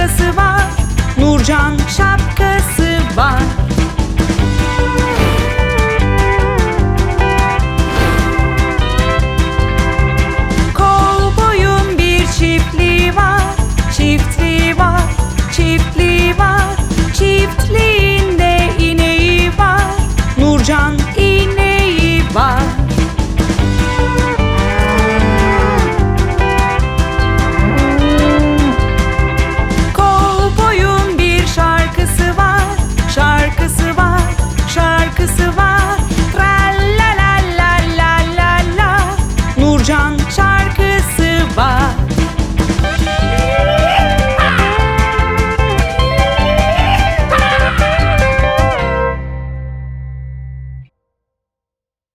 şapkası var. Nurcan şapkası var. şarkısı var.